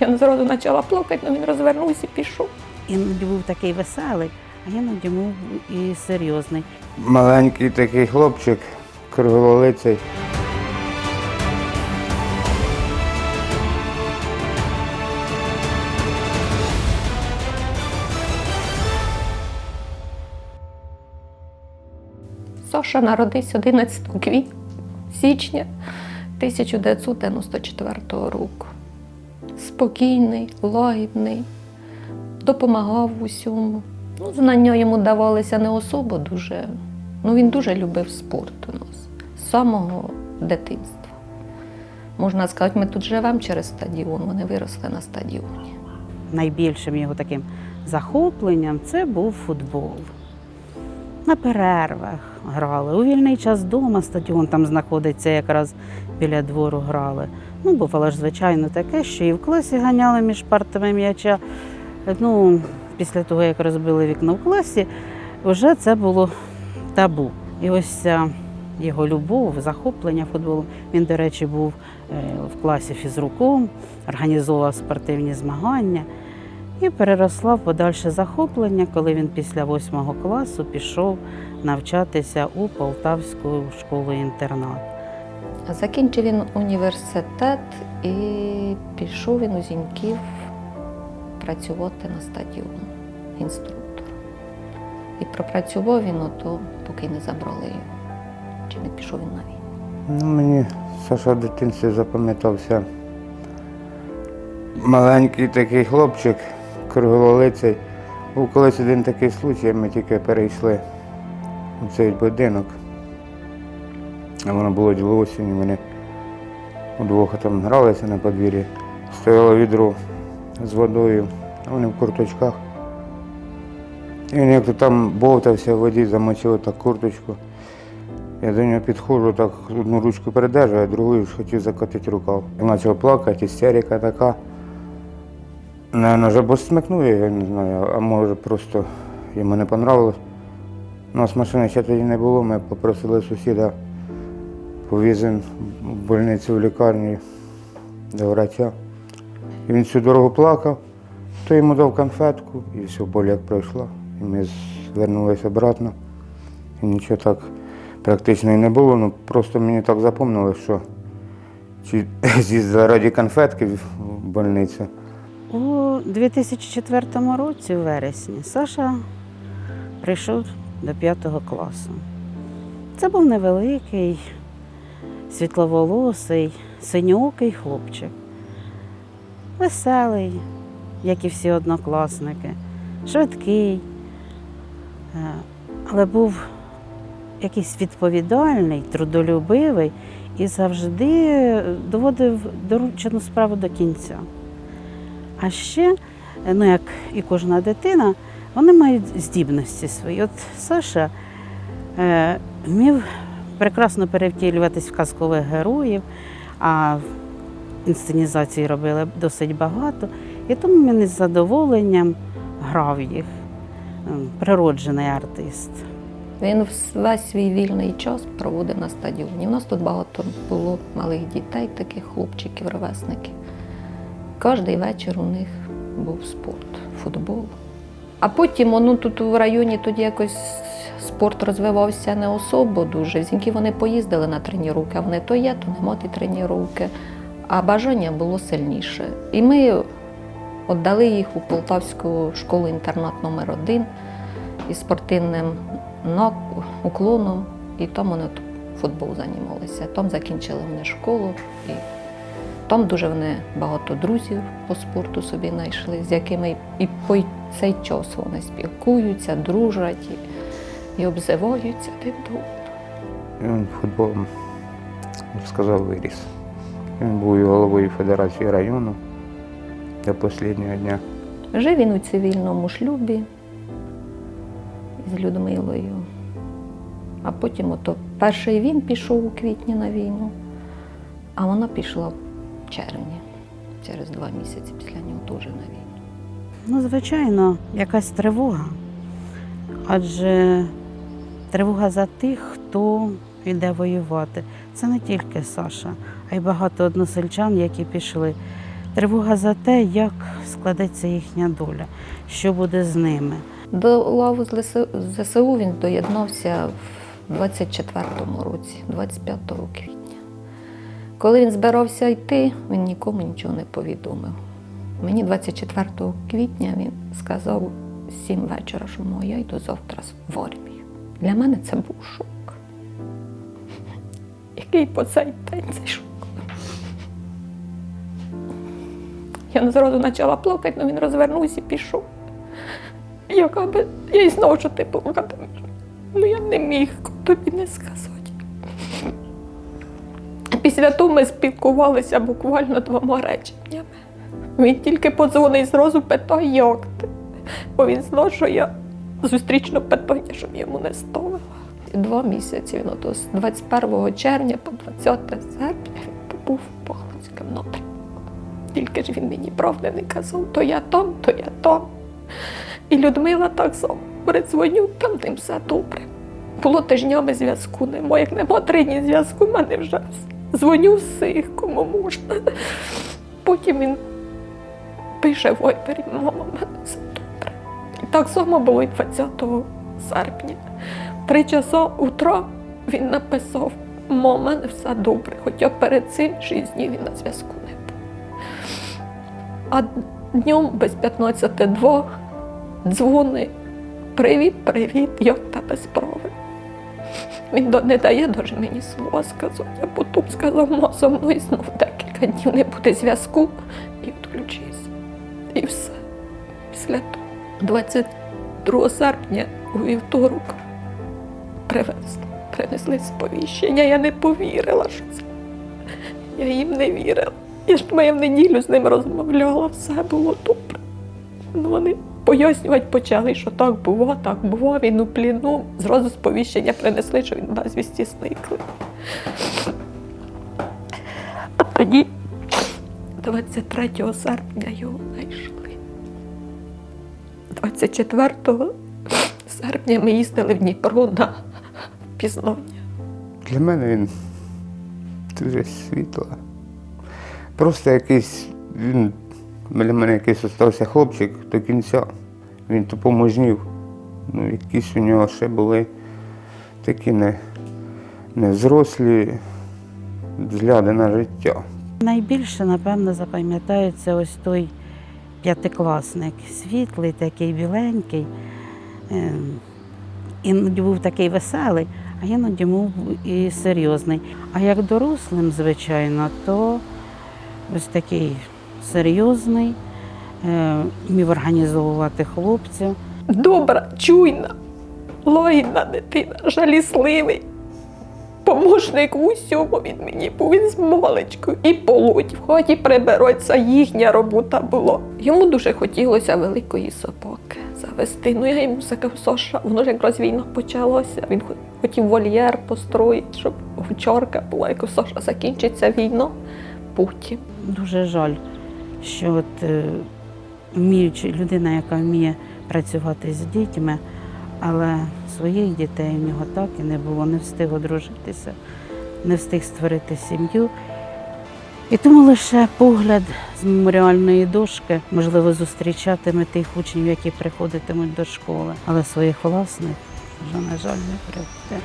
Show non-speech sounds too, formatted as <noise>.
Я зразу почала плакати, але він розвернувся і пішов. Іноді був такий веселий, а іноді був і серйозний. Маленький такий хлопчик, круглолиций. Саша народився 11 квітня, січня 1994 року. Спокійний, лагідний, допомагав усьому. Ну, знання йому давалися не особо дуже. Ну, він дуже любив спорт у нас з самого дитинства. Можна сказати, ми тут живемо через стадіон, вони виросли на стадіоні. Найбільшим його таким захопленням це був футбол. На перервах грали. У вільний час вдома стадіон там знаходиться якраз біля двору грали. Ну, бувало ж, звичайно, таке, що і в класі ганяли між партами м'яча. Ну, після того, як розбили вікно в класі, вже це було табу. І ось ця його любов, захоплення футболом. Він, до речі, був е, в класі фізруком, організовував спортивні змагання і переросла в подальше захоплення, коли він після восьмого класу пішов навчатися у Полтавську школу-інтернат. Закінчив він університет і пішов він у Зіньків працювати на стадіон інструктором. І пропрацював він ото, поки не забрали його. Чи не пішов він на війну. Ну, мені Саша в дитинстві запам'ятався. Маленький такий хлопчик, круглолиций. Був колись один такий случай, ми тільки перейшли у цей будинок. Воно було діло осінь, вони удвох там гралися на подвір'ї. Стояло відро з водою, а вони в курточках. І він як то там бовтався в воді, замочив так курточку. Я до нього підходжу, так одну ручку передержую, а другою ж хотів закотити рукав. Він почав плакати, істерика така. Наверно, вже бо смикнув, я не знаю, а може просто йому не понравилось. У нас машини ще тоді не було, ми попросили сусіда повізти в больницю в лікарню до врача. І він всю дорогу плакав, то йому дав конфетку і все, боль як пройшла. І ми звернулися обратно. І нічого так практично і не було. Ну просто мені так запомнилось, що чи <laughs> раді конфетки в в больницю. У 2004 році, у вересні, Саша прийшов до п'ятого класу. Це був невеликий, світловолосий, синьокий хлопчик. Веселий, як і всі однокласники, швидкий, е, але був якийсь відповідальний, трудолюбивий і завжди доводив доручену справу до кінця. А ще, ну як і кожна дитина, вони мають здібності свої. От Саша е, вмів прекрасно перевтілюватись в казкових героїв, а інсценізації робили досить багато. І тому він із задоволенням грав їх. Ем, Природжений артист. Він весь свій вільний час проводив на стадіоні. У нас тут багато було малих дітей, таких хлопчиків, ровесників. Кожний вечір у них був спорт, футбол. А потім ну, тут в районі тоді якось спорт розвивався не особо дуже. Зіньки вони поїздили на тренування, а вони то є, то нема ті тренування. А бажання було сильніше. І ми віддали їх у Полтавську школу-інтернат номер 1 із спортивним уклоном, і там вони футбол займалися. Там закінчили вони школу, і там дуже вони багато друзів по спорту собі знайшли, з якими і по цей час вони спілкуються, дружать і, обзиваються один до він футболом, як сказав, виріс. Він був і головою Федерації району до останнього дня. Жив він у цивільному шлюбі з Людмилою. А потім ото перший він пішов у квітні на війну, а вона пішла в червні, через два місяці після нього теж на війну. Ну, звичайно, якась тривога. Адже тривога за тих, хто йде воювати. Це не тільки Саша, а й багато односельчан, які пішли. Тривога за те, як складеться їхня доля, що буде з ними. До лаву ЗСУ він доєднався в 24-му році, 25 квітня. Коли він збирався йти, він нікому нічого не повідомив. Мені 24 квітня він сказав сім вечора, що «Ну, я йду завтра в армію. Для мене це був шок. Який по цей день цей шок. Я не зразу почала плакати, але він розвернувся і пішов. Яка би я й знав, що ти плакатимеш. Ну я не міг тобі не сказати. Після того ми спілкувалися буквально двома реченнями. Він тільки подзвонив і зразу питає, як ти. Бо він знав, що я зустрічне питання, щоб йому не ставила. Два місяці він ото з 21 червня по 20 серпня він побув в Похлинському напрямку. Тільки ж він мені правди не казав, то я там, то я там. І Людмила так само передзвоню, там тим все добре. Було тижнями зв'язку немає. Як нема три дні зв'язку, в мене вже дзвоню всіх, кому можна. Потім він пише вайбері, мама, мене так само було і 20 серпня. Три часа утра він написав, мама, в мене все добре. Хоча перед цим шість днів він на зв'язку не був. А днем без 15.2 дзвони. Привіт, привіт, як тебе справи? Він не дає даже мені слова сказати, а потім сказав, ма зо мною знов декілька днів не буде зв'язку і відключився. І все. Після того, 22 серпня у вівторок привезли, принесли сповіщення. Я не повірила, що це. Я їм не вірила. Я ж я в неділю з ним розмовляла, все було добре. Ну, вони пояснювати почали, що так було, так було, він у пліну. Зразу сповіщення принесли, що він безвісті зниклий. А тоді, 23 серпня, його знайшли. 24 серпня ми їздили в Дніпро на пізнання. Для мене він дуже світла. Просто якийсь він для мене якийсь остався хлопчик до кінця. Він то поможнів. Ну, якісь у нього ще були такі не, невзрослі взгляди на життя. Найбільше, напевно, запам'ятається ось той п'ятикласник, світлий, такий біленький. Ем, Іноді був такий веселий, а іноді був і серйозний. А як дорослим, звичайно, то ось такий серйозний, е, вмів організовувати хлопців. добра, чуйна, лагідна дитина, жалісливий. Помощник у всьому він мені був він з маличкою і полоть в хаті прибереться, їхня робота була. Йому дуже хотілося великої собаки завести. Ну я йому сказав, Саша, воно ж якраз війна почалася. Він хотів вольєр построїти, щоб овчарка була. Я кажу, Саша, закінчиться війна, потім. Дуже жаль, що от, е, вміючи, людина, яка вміє працювати з дітьми, але своїх дітей в нього так і не було, не встиг одружитися, не встиг створити сім'ю. І тому лише погляд з меморіальної дошки, можливо, зустрічатиме тих учнів, які приходитимуть до школи, але своїх власних вже, на жаль, не прийде.